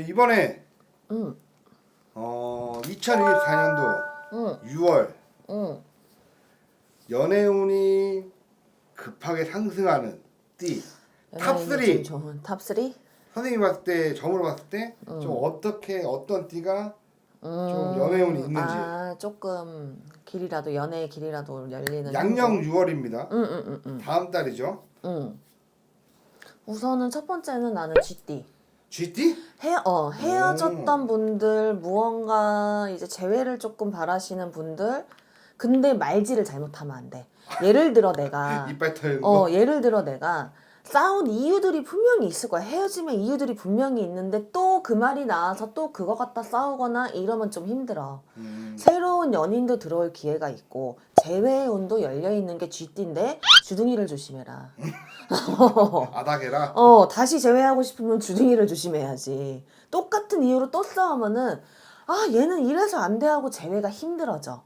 이번에 응, 어 2024년도 응, 6월 응. 연애운이 급하게 상승하는 띠탑 연예인이 3. 좀 좋은 탑 3? 선생님이 봤을 때 점으로 봤을 때좀 어떻게 어떤 띠가 좀 연애운이 있는지 아 조금 길이라도 연애의 길이라도 열리는 양력 6월입니다. 응응응응 응, 다음 달이죠. 응. 우선은 첫 번째는 나는 쥐 띠 쥐띠? 헤, 어, 헤어졌던 분들 무언가 이제 재회를 조금 바라시는 분들 근데 말지를 잘못하면 안 돼. 예를 들어 내가 이빨 거. 어 예를 들어 내가 싸운 이유들이 분명히 있을 거야. 헤어짐의 이유들이 분명히 있는데 또 그 말이 나와서 또 그거 갖다 싸우거나 이러면 좀 힘들어. 음, 새로 운 연인도 들어올 기회가 있고 재회의 운도 열려 있는 게 쥐띠인데 주둥이를 조심해라. 아다게라. 어 다시 재회하고 싶으면 주둥이를 조심해야지. 똑같은 이유로 또 싸우면은 아 얘는 이래서 안 돼 하고 재회가 힘들어져.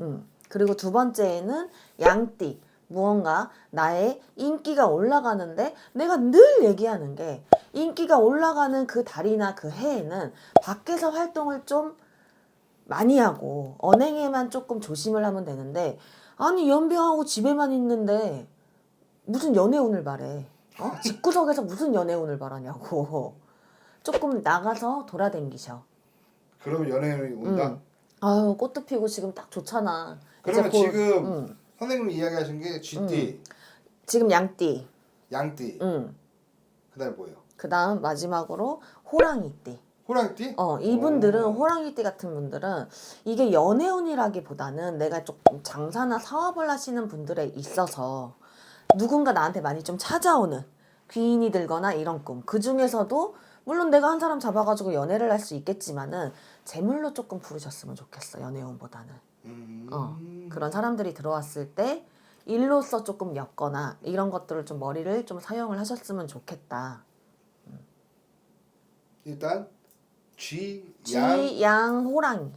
음 그리고 두 번째는 양띠. 무언가 나의 인기가 올라가는데 내가 늘 얘기하는 게 인기가 올라가는 그 달이나 그 해에는 밖에서 활동을 좀 많이 하고 언행에만 조금 조심을 하면 되는데 아니 연병하고 집에만 있는데 무슨 연애운을 바래 어? 집구석에서 무슨 연애운을 바라냐고 조금 나가서 돌아댕기셔 그러면 연애운이 온다. 응. 아유 꽃도 피고 지금 딱 좋잖아 그러면 곧- 지금 응. 선생님이 이야기하신 게 쥐띠, 지금 양띠 양띠, 응. 그다음에 뭐예요? 그 다음 마지막으로 호랑이띠 호랑이띠? 어, 이분들은 오. 호랑이띠 같은 분들은 이게 연애운이라기보다는 내가 조금 장사나 사업을 하시는 분들에 있어서 누군가 나한테 많이 좀 찾아오는 귀인이 들거나 이런 꿈. 그 중에서도 물론 내가 한 사람 잡아가지고 연애를 할 수 있겠지만은 재물로 조금 부르셨으면 좋겠어 연애운보다는. 음. 어, 그런 사람들이 들어왔을 때 일로서 조금 엮거나 이런 것들을 좀 머리를 좀 사용을 하셨으면 좋겠다. 일단 쥐, 양, 쥐, 양, 호랑이.